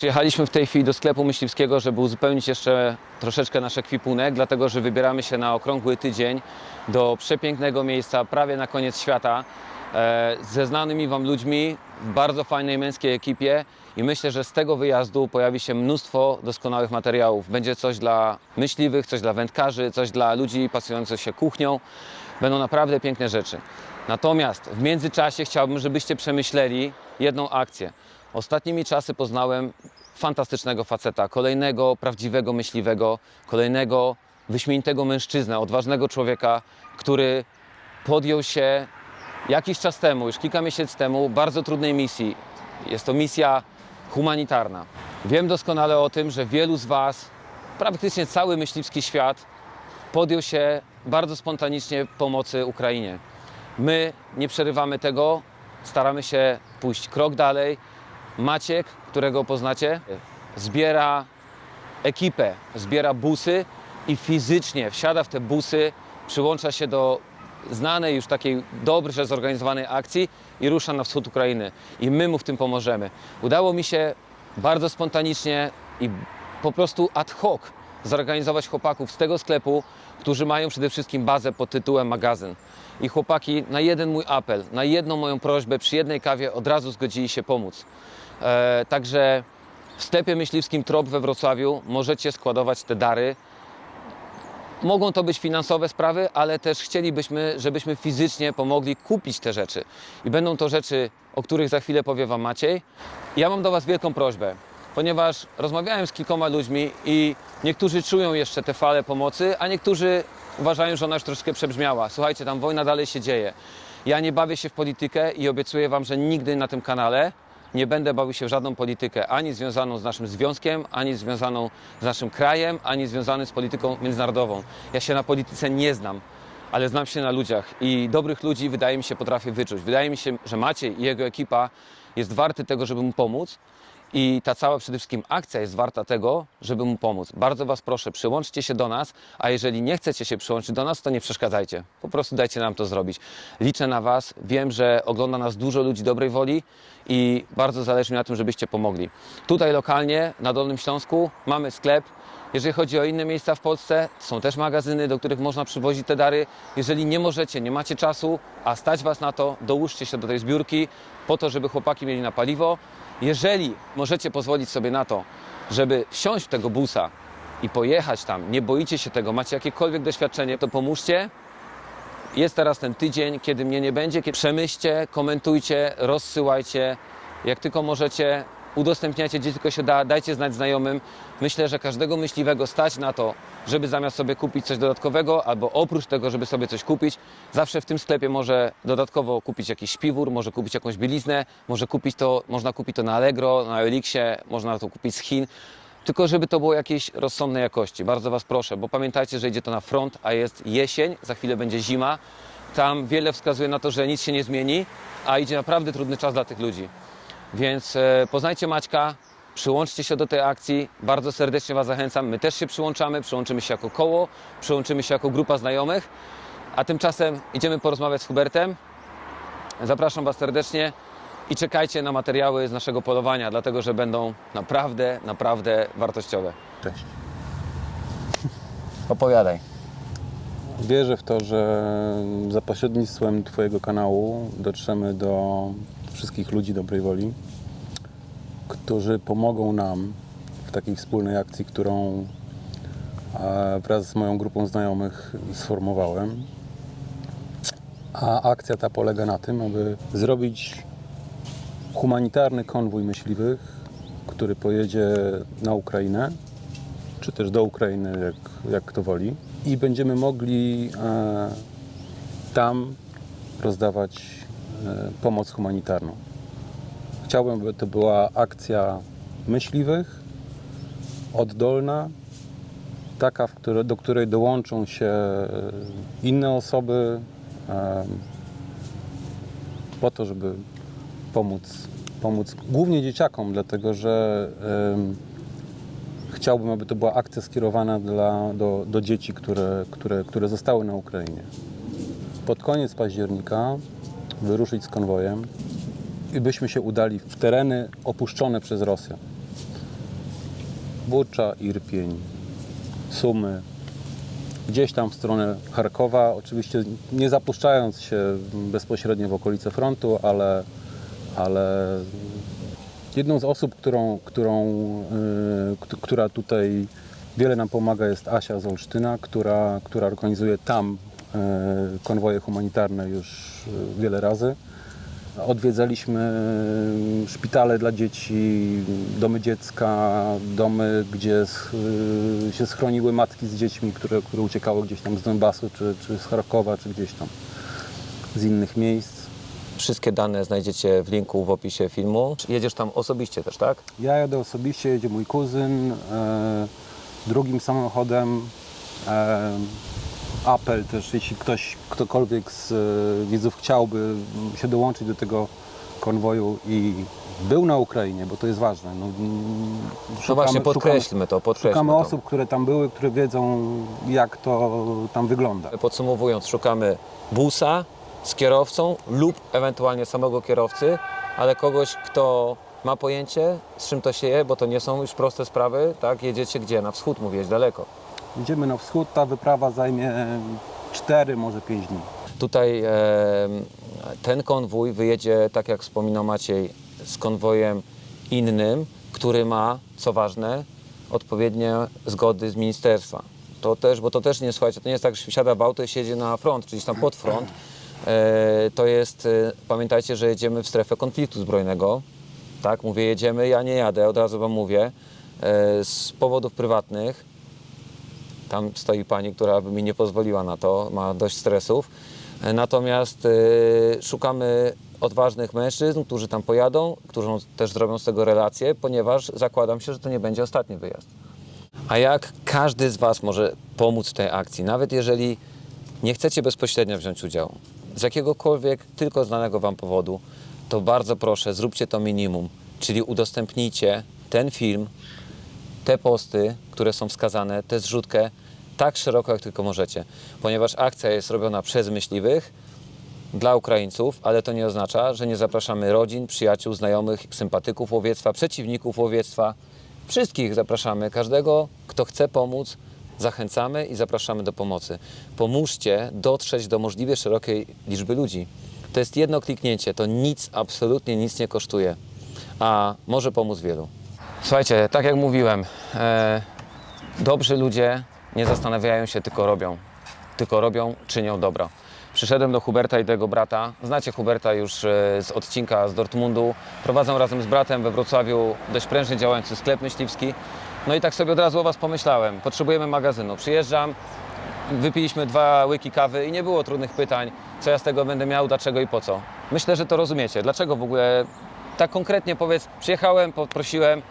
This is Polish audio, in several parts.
Przyjechaliśmy w tej chwili do sklepu myśliwskiego, żeby uzupełnić jeszcze troszeczkę nasz ekwipunek, dlatego że wybieramy się na okrągły tydzień do przepięknego miejsca, prawie na koniec świata, e, ze znanymi Wam ludźmi, w bardzo fajnej męskiej ekipie i myślę, że z tego wyjazdu pojawi się mnóstwo doskonałych materiałów. Będzie coś dla myśliwych, coś dla wędkarzy, coś dla ludzi pasjonujących się kuchnią. Będą naprawdę piękne rzeczy. Natomiast w międzyczasie chciałbym, żebyście przemyśleli jedną akcję. Ostatnimi czasy poznałem fantastycznego faceta, kolejnego prawdziwego myśliwego, kolejnego wyśmienitego mężczyznę, odważnego człowieka, który podjął się jakiś czas temu, już kilka miesięcy temu, bardzo trudnej misji. Jest to misja humanitarna. Wiem doskonale o tym, że wielu z Was, praktycznie cały myśliwski świat, podjął się bardzo spontanicznie pomocy Ukrainie. My nie przerywamy tego, staramy się pójść krok dalej. Maciek, którego poznacie, zbiera ekipę, zbiera busy i fizycznie wsiada w te busy, przyłącza się do znanej już takiej dobrze zorganizowanej akcji i rusza na wschód Ukrainy. I my mu w tym pomożemy. Udało mi się bardzo spontanicznie i po prostu ad hoc zorganizować chłopaków z tego sklepu, którzy mają przede wszystkim bazę pod tytułem magazyn. I chłopaki na jeden mój apel, na jedną moją prośbę przy jednej kawie od razu zgodzili się pomóc. E, także w sklepie myśliwskim Trop we Wrocławiu możecie składować te dary. Mogą to być finansowe sprawy, ale też chcielibyśmy, żebyśmy fizycznie pomogli kupić te rzeczy. I będą to rzeczy, o których za chwilę powie Wam Maciej. Ja mam do Was wielką prośbę, ponieważ rozmawiałem z kilkoma ludźmi i niektórzy czują jeszcze te fale pomocy, a niektórzy uważają, że ona już troszkę przebrzmiała. Słuchajcie, tam wojna dalej się dzieje. Ja nie bawię się w politykę i obiecuję Wam, że nigdy na tym kanale nie będę bawił się w żadną politykę, ani związaną z naszym związkiem, ani związaną z naszym krajem, ani związaną z polityką międzynarodową. Ja się na polityce nie znam, ale znam się na ludziach i dobrych ludzi wydaje mi się potrafię wyczuć. Wydaje mi się, że Maciej i jego ekipa jest warty tego, żeby mu pomóc. I ta cała przede wszystkim akcja jest warta tego, żeby mu pomóc. Bardzo Was proszę, przyłączcie się do nas, a jeżeli nie chcecie się przyłączyć do nas, to nie przeszkadzajcie. Po prostu dajcie nam to zrobić. Liczę na Was. Wiem, że ogląda nas dużo ludzi dobrej woli i bardzo zależy mi na tym, żebyście pomogli. Tutaj lokalnie, na Dolnym Śląsku, mamy sklep. Jeżeli chodzi o inne miejsca w Polsce, są też magazyny, do których można przywozić te dary. Jeżeli nie możecie, nie macie czasu, a stać Was na to, dołóżcie się do tej zbiórki po to, żeby chłopaki mieli na paliwo. Jeżeli możecie pozwolić sobie na to, żeby wsiąść w tego busa i pojechać tam, nie boicie się tego, macie jakiekolwiek doświadczenie, to pomóżcie. Jest teraz ten tydzień, kiedy mnie nie będzie. Przemyślcie, komentujcie, rozsyłajcie. Jak tylko możecie, udostępniajcie gdzie tylko się da, dajcie znać znajomym. Myślę, że każdego myśliwego stać na to, żeby zamiast sobie kupić coś dodatkowego, albo oprócz tego, żeby sobie coś kupić, zawsze w tym sklepie może dodatkowo kupić jakiś śpiwór, może kupić jakąś bieliznę, może kupić to, można kupić to na Allegro, na Elixie, można to kupić z Chin. Tylko żeby to było jakiejś rozsądnej jakości. Bardzo Was proszę, bo pamiętajcie, że idzie to na front, a jest jesień, za chwilę będzie zima. Tam wiele wskazuje na to, że nic się nie zmieni, a idzie naprawdę trudny czas dla tych ludzi. Więc e, poznajcie Maćka, przyłączcie się do tej akcji. Bardzo serdecznie Was zachęcam. My też się przyłączamy, przyłączymy się jako koło, przyłączymy się jako grupa znajomych. A tymczasem idziemy porozmawiać z Hubertem. Zapraszam Was serdecznie i czekajcie na materiały z naszego polowania, dlatego że będą naprawdę, naprawdę wartościowe. Cześć. Opowiadaj. Wierzę w to, że za pośrednictwem Twojego kanału dotrzemy do wszystkich ludzi dobrej woli, którzy pomogą nam w takiej wspólnej akcji, którą e, wraz z moją grupą znajomych sformowałem. A akcja ta polega na tym, aby zrobić humanitarny konwój myśliwych, który pojedzie na Ukrainę, czy też do Ukrainy, jak, jak kto woli. I będziemy mogli e, tam rozdawać pomoc humanitarną. Chciałbym, by to była akcja myśliwych, oddolna, taka, w które, do której dołączą się e, inne osoby, e, po to, żeby pomóc, pomóc głównie dzieciakom, dlatego że chciałbym, aby to była akcja skierowana dla, do, do dzieci, które, które, które zostały na Ukrainie. Pod koniec października wyruszyć z konwojem i byśmy się udali w tereny opuszczone przez Rosję. Bucza, Irpień, Sumy, gdzieś tam w stronę Charkowa, oczywiście nie zapuszczając się bezpośrednio w okolice frontu, ale, ale jedną z osób, którą, którą, y, kt- która tutaj wiele nam pomaga jest Asia z Olsztyna, która, która organizuje tam konwoje humanitarne już y, wiele razy. Odwiedzaliśmy szpitale dla dzieci, domy dziecka, domy, gdzie y, się schroniły matki z dziećmi, które, które uciekały gdzieś tam z Donbasu, czy, czy z Charkowa, czy gdzieś tam z innych miejsc. Wszystkie dane znajdziecie w linku w opisie filmu. Jedziesz tam osobiście też, tak? Ja jadę osobiście, jedzie mój kuzyn, e, drugim samochodem. E, apel też, jeśli ktoś, ktokolwiek z e, widzów chciałby się dołączyć do tego konwoju i był na Ukrainie, bo to jest ważne. No, mm, No właśnie, szukamy- podkreślmy to, podkreślmy Szukamy to. osób, które tam były, które wiedzą, jak to tam wygląda. Podsumowując, szukamy busa z kierowcą lub ewentualnie samego kierowcy, ale kogoś, kto ma pojęcie, z czym to się je, bo to nie są już proste sprawy, tak? Jedziecie gdzie? Na wschód, mówiłeś, daleko. Idziemy na wschód, ta wyprawa zajmie 4, może 5 dni. Tutaj e, ten konwój wyjedzie, tak jak wspominał Maciej, z konwojem innym, który ma, co ważne, odpowiednie zgody z ministerstwa. To też, bo to też nie, słuchajcie, to nie jest tak, że wsiada w auto i siedzi na front, czyli tam pod front. E, to jest, e, pamiętajcie, że jedziemy w strefę konfliktu zbrojnego. Tak, mówię jedziemy, ja nie jadę, od razu wam mówię, e, z powodów prywatnych. Tam stoi pani, która by mi nie pozwoliła na to, ma dość stresów. E, Natomiast e, szukamy odważnych mężczyzn, którzy tam pojadą, którzy też zrobią z tego relacje, ponieważ zakładam się, że to nie będzie ostatni wyjazd. A jak każdy z Was może pomóc w tej akcji, nawet jeżeli nie chcecie bezpośrednio wziąć udziału, z jakiegokolwiek tylko znanego Wam powodu, to bardzo proszę, zróbcie to minimum, czyli udostępnijcie ten film, te posty, które są wskazane, tę zrzutkę tak szeroko, jak tylko możecie, ponieważ akcja jest robiona przez myśliwych dla Ukraińców, ale to nie oznacza, że nie zapraszamy rodzin, przyjaciół, znajomych, sympatyków łowiectwa, przeciwników łowiectwa. Wszystkich zapraszamy, każdego, kto chce pomóc, zachęcamy i zapraszamy do pomocy. Pomóżcie dotrzeć do możliwie szerokiej liczby ludzi. To jest jedno kliknięcie, to nic, absolutnie nic nie kosztuje, a może pomóc wielu. Słuchajcie, tak jak mówiłem, e, dobrzy ludzie nie zastanawiają się, tylko robią. Tylko robią, czynią dobro. Przyszedłem do Huberta i do jego brata. Znacie Huberta już e, z odcinka z Dortmundu. Prowadzą razem z bratem we Wrocławiu dość prężnie działający sklep myśliwski. No i tak sobie od razu o Was pomyślałem. Potrzebujemy magazynu. Przyjeżdżam, wypiliśmy dwa łyki kawy i nie było trudnych pytań, co ja z tego będę miał, dlaczego i po co. Myślę, że to rozumiecie. Dlaczego w ogóle tak konkretnie powiedz, przyjechałem, poprosiłem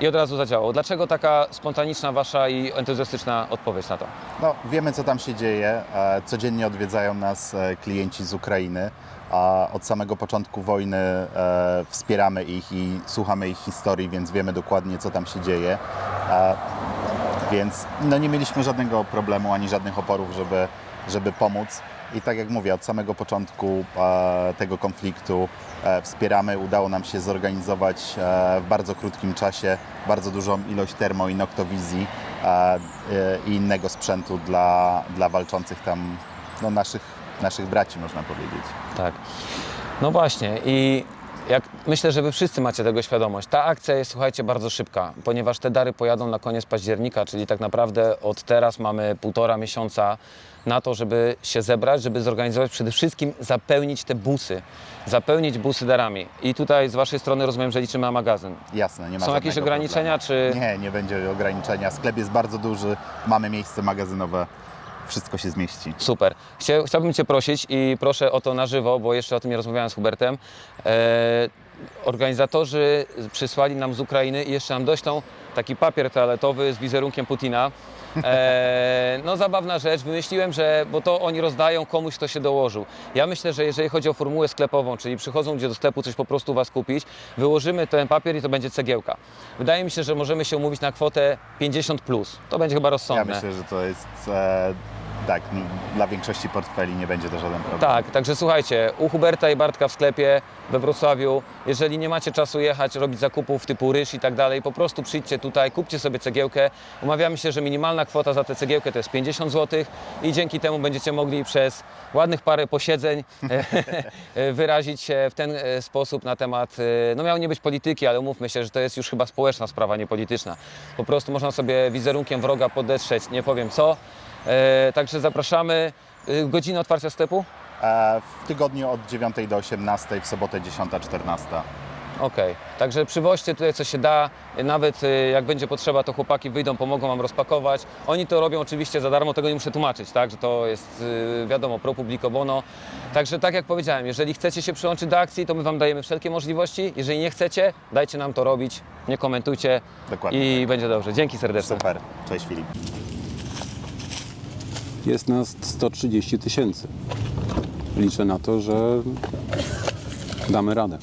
i od razu zadziałało. Dlaczego taka spontaniczna wasza i entuzjastyczna odpowiedź na to? No, wiemy, co tam się dzieje. E, Codziennie odwiedzają nas e, klienci z Ukrainy, a od samego początku wojny e, wspieramy ich i słuchamy ich historii, więc wiemy dokładnie, co tam się dzieje. Więc no, nie mieliśmy żadnego problemu ani żadnych oporów, żeby, żeby pomóc. I tak jak mówię, od samego początku e, tego konfliktu e, wspieramy. Udało nam się zorganizować e, w bardzo krótkim czasie bardzo dużą ilość termo i noktowizji i innego sprzętu dla, dla walczących tam no, naszych, naszych braci, można powiedzieć. Tak. No właśnie i jak myślę, że wy wszyscy macie tego świadomość. Ta akcja jest, słuchajcie, bardzo szybka, ponieważ te dary pojadą na koniec października, czyli tak naprawdę od teraz mamy półtora miesiąca na to, żeby się zebrać, żeby zorganizować, przede wszystkim zapełnić te busy, zapełnić busy darami. I tutaj z waszej strony rozumiem, że liczymy na magazyn. Jasne, nie ma Są jakieś żadnego ograniczenia, problemu. czy- Nie, nie będzie ograniczenia. Sklep jest bardzo duży, mamy miejsce magazynowe, wszystko się zmieści. Super. Chcia- Chciałbym Cię prosić i proszę o to na żywo, bo jeszcze o tym nie rozmawiałem z Hubertem. E, organizatorzy przysłali nam z Ukrainy i jeszcze nam doślą taki papier toaletowy z wizerunkiem Putina. E, no zabawna rzecz, wymyśliłem, że, bo to oni rozdają komuś, kto się dołożył. Ja myślę, że jeżeli chodzi o formułę sklepową, czyli przychodzą gdzie do sklepu coś po prostu Was kupić, wyłożymy ten papier i to będzie cegiełka. Wydaje mi się, że możemy się umówić na kwotę 50+. Plus. To będzie chyba Ja rozsądne. myślę, że to jest e, tak, n- dla większości portfeli nie będzie to żaden problem. Tak, także słuchajcie, u Huberta i Bartka w sklepie we Wrocławiu, jeżeli nie macie czasu jechać, robić zakupów typu ryż i tak dalej, po prostu przyjdźcie tutaj, kupcie sobie cegiełkę. Umawiamy się, że minimalna kwota za tę cegiełkę to jest 50 zł i dzięki temu będziecie mogli przez ładnych parę posiedzeń e, wyrazić się w ten e, sposób na temat, e, no miało nie być polityki, ale umówmy się, że to jest już chyba społeczna sprawa, nie polityczna. Po prostu można sobie wizerunkiem wroga podetrzeć, nie powiem co. E, Także zapraszamy. E, Godzina otwarcia sklepu? E, w tygodniu od 9 do 18, w sobotę 10-14. Okej, także przywoźcie tutaj co się da, nawet y, jak będzie potrzeba, to chłopaki wyjdą, pomogą Wam rozpakować. Oni to robią oczywiście za darmo, tego nie muszę tłumaczyć, tak, że to jest y, wiadomo, pro publico bono. Także tak jak powiedziałem, jeżeli chcecie się przyłączyć do akcji, to my Wam dajemy wszelkie możliwości. Jeżeli nie chcecie, dajcie nam to robić, nie komentujcie Dokładnie i będzie dobrze. Dzięki serdecznie. Super. Cześć Filip. Jest nas 130 tysięcy. Liczę na to, że damy radę.